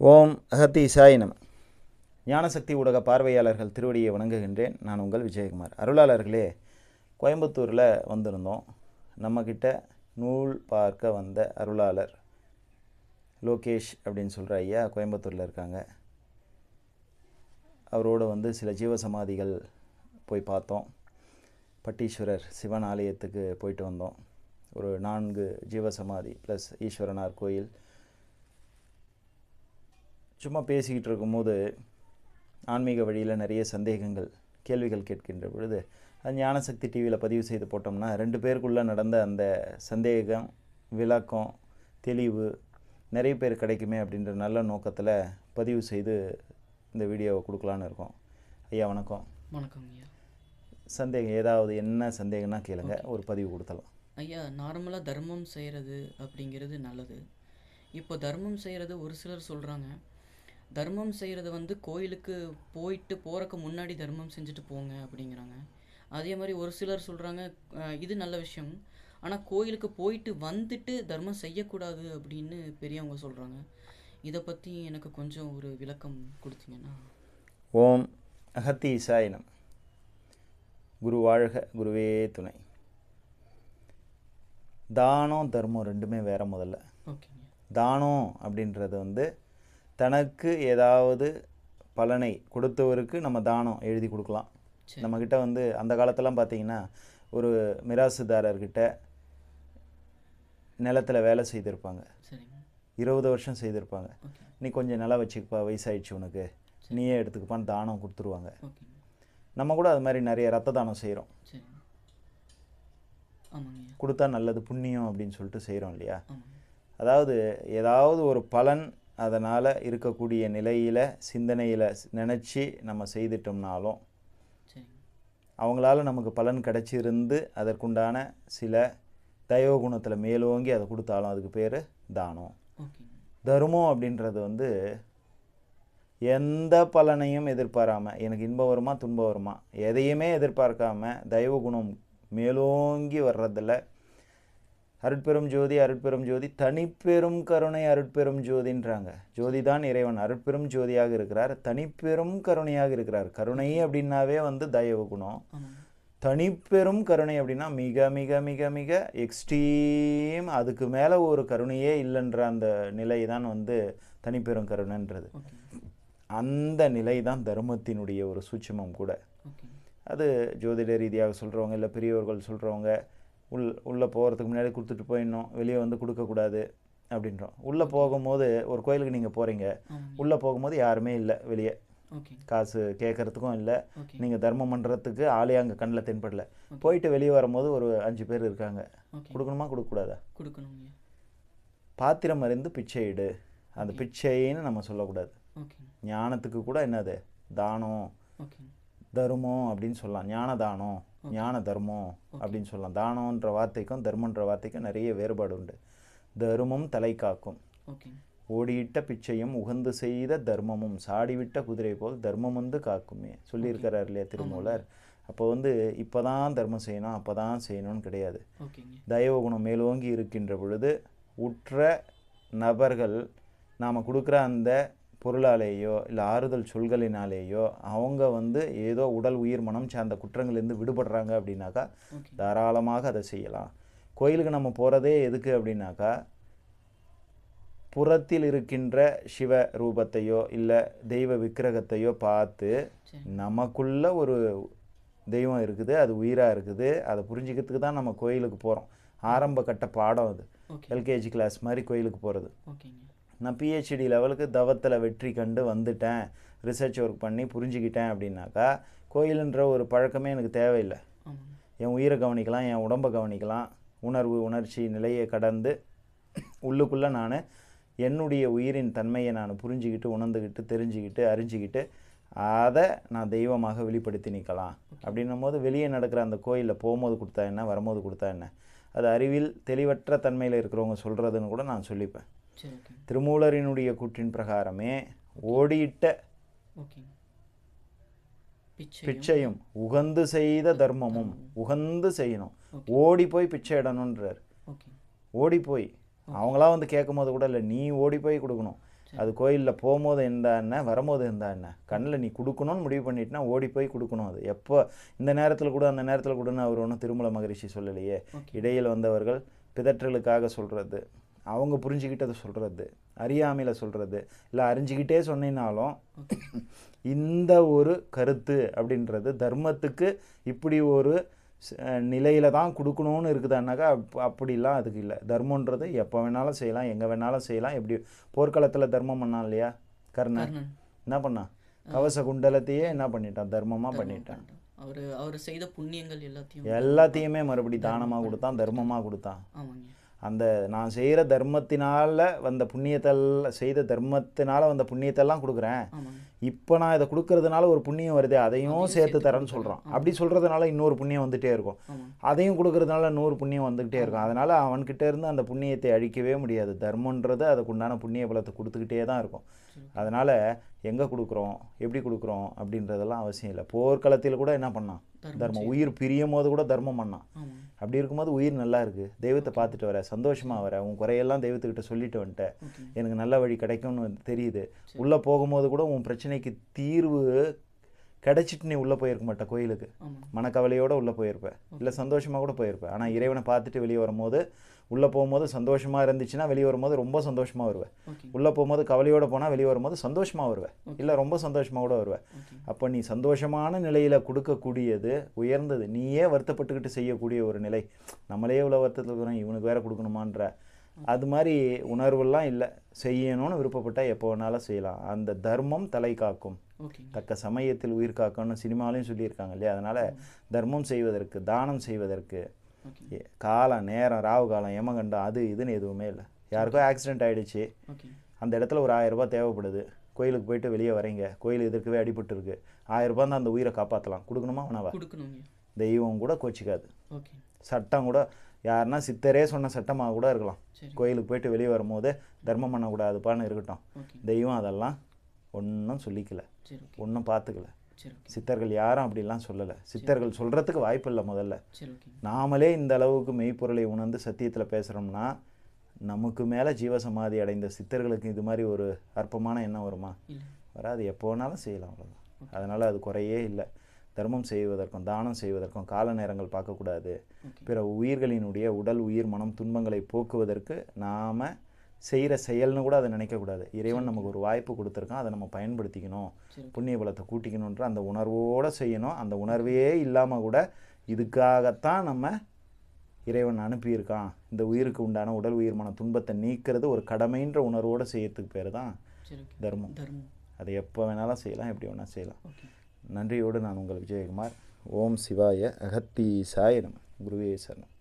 ஓம் அகத்தி சாயினம் ஞானசக்தி ஊடக பார்வையாளர்கள் திருவடியை வணங்குகின்றேன். நான் உங்கள் விஜயகுமார். அருளாளர்களே கோயம்புத்தூரில் வந்திருந்தோம். நம்மக்கிட்ட நூல் பார்க்க வந்த அருளாளர் லோகேஷ் அப்படின்னு சொல்கிற ஐயா கோயம்புத்தூரில் இருக்காங்க. அவரோட வந்து சில ஜீவசமாதிகள் போய் பார்த்தோம். பட்டீஸ்வரர் சிவன் ஆலயத்துக்கு போயிட்டு வந்தோம். ஒரு நான்கு ஜீவசமாதி ப்ளஸ் ஈஸ்வரனார் கோயில் சும்மா பேசிக்கிட்டு இருக்கும்போது ஆன்மீக வழியில் நிறைய சந்தேகங்கள் கேள்விகள் கேட்கின்ற பொழுது அது ஞானசக்தி டிவியில் பதிவு செய்து போட்டோம்னா ரெண்டு பேருக்குள்ளே நடந்த அந்த சந்தேகம் விளக்கம் தெளிவு நிறைய பேர் கிடைக்குமே அப்படின்ற நல்ல நோக்கத்தில் பதிவு செய்து இந்த வீடியோவை கொடுக்கலான்னு இருக்கோம். ஐயா வணக்கம். வணக்கம் ஐயா. சந்தேகம் ஏதாவது என்ன சந்தேகம்னா கேளுங்க. ஒரு பதிவு கொடுத்தலாம் ஐயா நார்மலாக தர்மம் செய்கிறது அப்படிங்கிறது நல்லது. இப்போ தர்மம் செய்கிறது ஒரு சிலர் சொல்கிறாங்க தர்மம் செய்கிறது வந்து கோயிலுக்கு போயிட்டு போகிறக்கு முன்னாடி தர்மம் செஞ்சுட்டு போங்க அப்படிங்கிறாங்க. அதே மாதிரி ஒரு சிலர் சொல்கிறாங்க இது நல்ல விஷயம். ஆனால் கோயிலுக்கு போயிட்டு வந்துட்டு தர்மம் செய்யக்கூடாது அப்படின்னு பெரியவங்க சொல்கிறாங்க இதை பற்றி எனக்கு கொஞ்சம் ஒரு விளக்கம் கொடுத்தீங்கன்னா. ஓம் அகத்தி சாயினம். குரு வாழ்க குருவே துணை. தானம் தர்மம் ரெண்டுமே வேற முதல்ல. ஓகேங்க. தானம் அப்படின்றது வந்து தனக்கு ஏதாவது பலனை கொடுத்தவருக்கு நம்ம தானம் எழுதி கொடுக்கலாம். நம்மக்கிட்ட வந்து அந்த காலத்தெல்லாம் பார்த்தீங்கன்னா ஒரு மிராசுதாரர்கிட்ட நிலத்தில் வேலை செய்திருப்பாங்க. இருபது வருஷம் செய்திருப்பாங்க. நீ கொஞ்சம் நிலம் வச்சுக்கப்பா வயசாயிடுச்சு உனக்கு. நீயே எடுத்துக்கப்பான்னு தானம் கொடுத்துருவாங்க. நம்ம கூட அது மாதிரி நிறைய ரத்த தானம் செய்கிறோம் கொடுத்தா நல்லது புண்ணியம் அப்படின்னு சொல்லிட்டு செய்கிறோம் இல்லையா? அதாவது ஏதாவது ஒரு பலன் அதனால் இருக்கக்கூடிய நிலையில் சிந்தனையில் நினச்சி நம்ம செய்துட்டோம்னாலும் அவங்களால நமக்கு பலன் கிடைச்சிருந்து அதற்குண்டான சில தயவு குணத்தில் மேலோங்கி அதை கொடுத்தாலும் அதுக்கு பேர் தானம். தர்மம் அப்படின்றது வந்து எந்த பலனையும் எதிர்பாராம எனக்கு இன்பம் வருமா துன்பம் வருமா எதையுமே எதிர்பார்க்காம தயவு குணம் மேலோங்கி வர்றதில் அருட்பெரும் ஜோதி அருட்பெரும் ஜோதி தனிப்பெரும் கருணை அருட்பெரும் ஜோதின்றாங்க. ஜோதி தான் இறைவன். அருட்பெரும் ஜோதியாக இருக்கிறார். தனிப்பெரும் கருணையாக இருக்கிறார். கருணை அப்படின்னாவே வந்து தயவு குணம். தனிப்பெரும் கருணை அப்படின்னா மிக மிக மிக மிக எக்ஸ்ட்ரீம் அதுக்கு மேலே ஒரு கருணையே இல்லைன்ற அந்த நிலை தான் வந்து தனிப்பெரும் கருணைன்றது. அந்த நிலை தான் தர்மத்தினுடைய ஒரு சூட்சமம் கூட. அது ஜோதிட ரீதியாக சொல்கிறவங்க இல்லை பெரியவர்கள் சொல்கிறவங்க உள் உள்ளே போகிறதுக்கு முன்னாடி கொடுத்துட்டு போயிடணும். வெளியே வந்து கொடுக்கக்கூடாது அப்படின்றோம். உள்ளே போகும்போது ஒரு கோயிலுக்கு நீங்கள் போகிறீங்க உள்ளே போகும்போது யாருமே இல்லை வெளியே. காசு கேட்குறதுக்கும் இல்லை. நீங்கள் தர்மம் பண்ணுறதுக்கு ஆளே அங்கே கண்ணில் தென்படல. போயிட்டு வெளியே வரும்போது ஒரு அஞ்சு பேர் இருக்காங்க. கொடுக்கணுமா கொடுக்கக்கூடாதா? கொடுக்கணுங்க. பாத்திரம் அறிந்து பிச்சை இடு. அந்த பிச்சைன்னு நம்ம சொல்லக்கூடாது. ஞானத்துக்கு கூட என்னது? தானம். தர்மம் அப்படின்னு சொல்லலாம். ஞான தானம் ஞான தர்மம் அப்படின்னு சொல்லலாம். தானம்ன்ற வார்த்தைக்கும் தர்மன்ற வார்த்தைக்கும் நிறைய வேறுபாடு உண்டு. தர்மம் தலை காக்கும். ஓடியிட்ட பிச்சையும் உகந்து செய்த தர்மமும் சாடிவிட்ட குதிரை போல் தர்மம் வந்து காக்குமே. சொல்லியிருக்கிறார் இல்லையா திருமூலர்? அப்போ வந்து இப்போ தான் தர்மம் செய்யணும் அப்போ தான் செய்யணும்னு கிடையாது. தயவு குணம் மேலோங்கி இருக்கின்ற பொழுது உற்ற நபர்கள் நாம் கொடுக்குற அந்த பொருளாலேயோ இல்லை ஆறுதல் சொல்களினாலேயோ அவங்க வந்து ஏதோ உடல் உயிர் மனம் சார்ந்த குற்றங்கள்லேருந்து விடுபடுறாங்க அப்படின்னாக்கா தாராளமாக அதை செய்யலாம். கோயிலுக்கு நம்ம போகிறதே எதுக்கு அப்படின்னாக்கா புறத்தில் இருக்கின்ற சிவ ரூபத்தையோ இல்லை தெய்வ விக்கிரகத்தையோ பார்த்து நமக்குள்ள ஒரு தெய்வம் இருக்குது அது உயிராக இருக்குது அதை புரிஞ்சுக்கிறதுக்கு தான் நம்ம கோயிலுக்கு போகிறோம் ஆரம்ப கட்ட பாடம் அது. எல்கேஜி கிளாஸ் மாதிரி கோயிலுக்கு போகிறது ஓகேங்க. நான் பிஹெச்டி லெவலுக்கு தவத்தில் வெற்றி கண்டு வந்துட்டேன். ரிசர்ச் ஒர்க் பண்ணி புரிஞ்சுக்கிட்டேன் அப்படின்னாக்கா கோயிலுன்ற ஒரு பழக்கமே எனக்கு தேவையில்லை. என் உயிரை கவனிக்கலாம் என் உடம்பை கவனிக்கலாம். உணர்வு உணர்ச்சி நிலையை கடந்து உள்ளுக்குள்ளே நான் என்னுடைய உயிரின் தன்மையை நான் புரிஞ்சுக்கிட்டு உணர்ந்துக்கிட்டு தெரிஞ்சுக்கிட்டு அறிஞ்சிக்கிட்டு அதை நான் தெய்வமாக வெளிப்படுத்தி நிற்கலாம் அப்படின்னும் போது வெளியே நடக்கிற அந்த கோயிலில் போகும்போது கொடுத்தா என்ன வரும்போது கொடுத்தா என்ன? அது அறிவில் தெளிவற்ற தன்மையில் இருக்கிறவங்க சொல்கிறதுன்னு கூட நான் சொல்லிப்பேன். திருமூலரினுடைய கூற்றின் பிரகாரமே ஓடியிட்ட பிச்சை பிச்சையும் உகந்து செய்த தர்மமும் உகந்து செய்யணும். ஓடி போய் பிச்சை இடணுன்றார் ஓடி போய் அவங்களா வந்து கேட்கும்போது கூட இல்லை நீ ஓடி போய் கொடுக்கணும் அது கோயிலில் போகும்போது இருந்தா என்ன வரும்போது இருந்தா என்ன? கண்ணில் நீ கொடுக்கணும்னு முடிவு பண்ணிட்டுனா ஓடி போய் கொடுக்கணும் அது. எப்போ? இந்த நேரத்தில் கூட அந்த நேரத்தில் கூடன்னு அவர் ஒன்றும் திருமல மகரிஷி சொல்லலையே. இடையில் வந்தவர்கள் பிதற்றலுக்காக சொல்கிறது அவங்க புரிஞ்சுக்கிட்டதை சொல்கிறது அறியாமையில் சொல்கிறது இல்லை அறிஞ்சிக்கிட்டே சொன்னினாலும் இந்த ஒரு கருத்து அப்படின்றது தர்மத்துக்கு இப்படி ஒரு நிலையில் தான் கொடுக்கணும்னு இருக்குதானாக்கா அப் அப்படிலாம் அதுக்கு இல்லை. தர்மன்றது எப்போ வேணாலும் செய்யலாம் எங்கே வேணாலும் செய்யலாம். எப்படி போர்க்களத்தில் தர்மம் பண்ணான் இல்லையா கர்ணன்? என்ன பண்ணான்? கவச குண்டலத்தையே என்ன பண்ணிட்டான்? தர்மமாக பண்ணிட்டான். அவர் அவர் செய்த புண்ணியங்கள் எல்லாத்தையும் எல்லாத்தையுமே மறுபடி தானமாக கொடுத்தான் தர்மமாக கொடுத்தான். ஆமாங்க. அந்த நான் செய்கிற தர்மத்தினால வந்த புண்ணியத்தெல்லாம் செய்த தர்மத்தினால வந்த புண்ணியத்தெல்லாம் கொடுக்குறேன். இப்போ நான் இதை கொடுக்கறதுனால ஒரு புண்ணியம் வருது அதையும் சேர்த்து தரேன்னு. சொல்கிறான் அப்படி சொல்கிறதுனால இன்னொரு புண்ணியம் வந்துகிட்டே இருக்கும். அதையும் கொடுக்கறதுனால நூறு புண்ணியம் வந்துக்கிட்டே இருக்கும். அதனால் அவன்கிட்ட இருந்து அந்த புண்ணியத்தை அழிக்கவே முடியாது. தர்மன்றது அதுக்குண்டான புண்ணிய பலத்தை கொடுத்துக்கிட்டே தான் இருக்கும். அதனால் எங்கே கொடுக்குறோம்? எப்படி கொடுக்குறோம்? அப்படின்றதெல்லாம் அவசியம் இல்லை. போர்க்களத்தில் கூட என்ன பண்ணான்? தர்மம் உயிர் பிரியும் போது கூட தர்மம் பண்ணான். அப்படி இருக்கும்போது உயிர் நல்லா இருக்குது தெய்வத்தை பார்த்துட்டு வர சந்தோஷமாக வர உன் குறையெல்லாம் தெய்வத்துக்கிட்ட சொல்லிட்டு வந்துட்டேன் எனக்கு நல்ல வழி கிடைக்கும்னு தெரியுது. உள்ளே போகும்போது கூட உன் பிரச்சனைக்கு தீர்வு கிடைச்சிட்டு நீ உள்ளே போயிருக்க மாட்ட கோயிலுக்கு. மனக்கவலையோடு உள்ளே போயிருப்ப. இல்லை சந்தோஷமாக கூட போயிருப்ப. ஆனால் இறைவனை பார்த்துட்டு வெளியே வரும்போது உள்ளே போகும்போது சந்தோஷமாக இருந்துச்சுன்னா வெளியே வரும்போது ரொம்ப சந்தோஷமாக வருவேன் உள்ளே போகும்போது கவலையோடு போனால் வெளியே வரும்போது சந்தோஷமாக வருவேன். இல்லை ரொம்ப சந்தோஷமாக கூட வருவேன் அப்போ நீ சந்தோஷமான நிலையில் கொடுக்கக்கூடியது உயர்ந்தது. நீயே வருத்தப்பட்டுக்கிட்டு செய்யக்கூடிய ஒரு நிலை. நம்மளே இவ்வளோ வருத்தத்தில் இருக்கிறோம் இவனுக்கு வேற கொடுக்கணுமான்ற. அது மாதிரி உணர்வெல்லாம் இல்லை. செய்யணும்னு விருப்பப்பட்டா எப்போ வேணாலும் செய்யலாம். அந்த தர்மம் தலை காக்கும். தக்க சமயத்தில் உயிர் காக்கணும்னு சினிமாலையும் சொல்லியிருக்காங்க இல்லையா? அதனால் தர்மம் செய்வதற்கு தானம் செய்வதற்கு காலம் நேரம் ராவு காலம் யமகண்டம் அது இதுன்னு எதுவுமே இல்லை. யாருக்கோ ஆக்சிடென்ட் ஆயிடுச்சு. ஓகே அந்த இடத்துல ஒரு ஆயிரம் ரூபாய் தேவைப்படுது. கோயிலுக்கு போயிட்டு வெளியே வரீங்க. கோயில் எதிர்க்கவே அடிபட்டு இருக்கு ஆயிரம் ரூபாய் தான் அந்த உயிரை காப்பாற்றலாம் கொடுக்கணுமா வேணாவா தெய்வம் கூட கோச்சிக்காது. சட்டம் கூட யாருன்னா சித்தரே சொன்ன சட்டமாக கூட இருக்கலாம். கோயிலுக்கு போயிட்டு வெளியே வரும்போது தர்மம் பண்ணக்கூடாதுப்பான்னு இருக்கட்டும். தெய்வம் அதெல்லாம் ஒன்றும் சொல்லிக்கல. ஒன்றும் பார்த்துக்கல சித்தர்கள் யாரும் அப்படிலாம் சொல்லலை. சித்தர்கள் சொல்கிறதுக்கு வாய்ப்பு இல்லை முதல்ல. நாமளே இந்த அளவுக்கு மெய்ப்பொருளை உணர்ந்து சத்தியத்தில் பேசுகிறோம்னா நமக்கு மேலே ஜீவசமாதி அடைந்த சித்தர்களுக்கு இது மாதிரி ஒரு அற்பமான எண்ணம் வருமா? வராது. எப்போ வேணாலும் செய்யலாம் அவ்வளோதான் அதனால் அது குறையே இல்லை. தர்மம் செய்வதற்கும் தானம் செய்வதற்கும் கால நேரங்கள் பார்க்கக்கூடாது. பிற உயிர்களினுடைய உடல் உயிர் மனம் துன்பங்களை போக்குவதற்கு நாம் செய்கிற செயல்னு கூட அதை நினைக்கக்கூடாது. இறைவன் நமக்கு ஒரு வாய்ப்பு கொடுத்துருக்கான் அதை நம்ம பயன்படுத்திக்கணும். புண்ணிய பலத்தை கூட்டிக்கணுன்ற அந்த உணர்வோடு செய்யணும். அந்த உணர்வே இல்லாமல் கூட இதுக்காகத்தான் நம்ம இறைவன் அனுப்பியிருக்கான். இந்த உயிருக்கு உண்டான உடல் உயிர் மன துன்பத்தை நீக்கிறது ஒரு கடமைன்ற உணர்வோடு செய்யறதுக்கு பேர் தான் தர்மம். தர்மம். அதை எப்போ வேணாலும் செய்யலாம் எப்படி வேணாலும் செய்யலாம். நன்றியோடு நான் உங்கள் விஜயகுமார். ஓம் சிவாய அகத்தீசாய நம. குருவே சரணம்.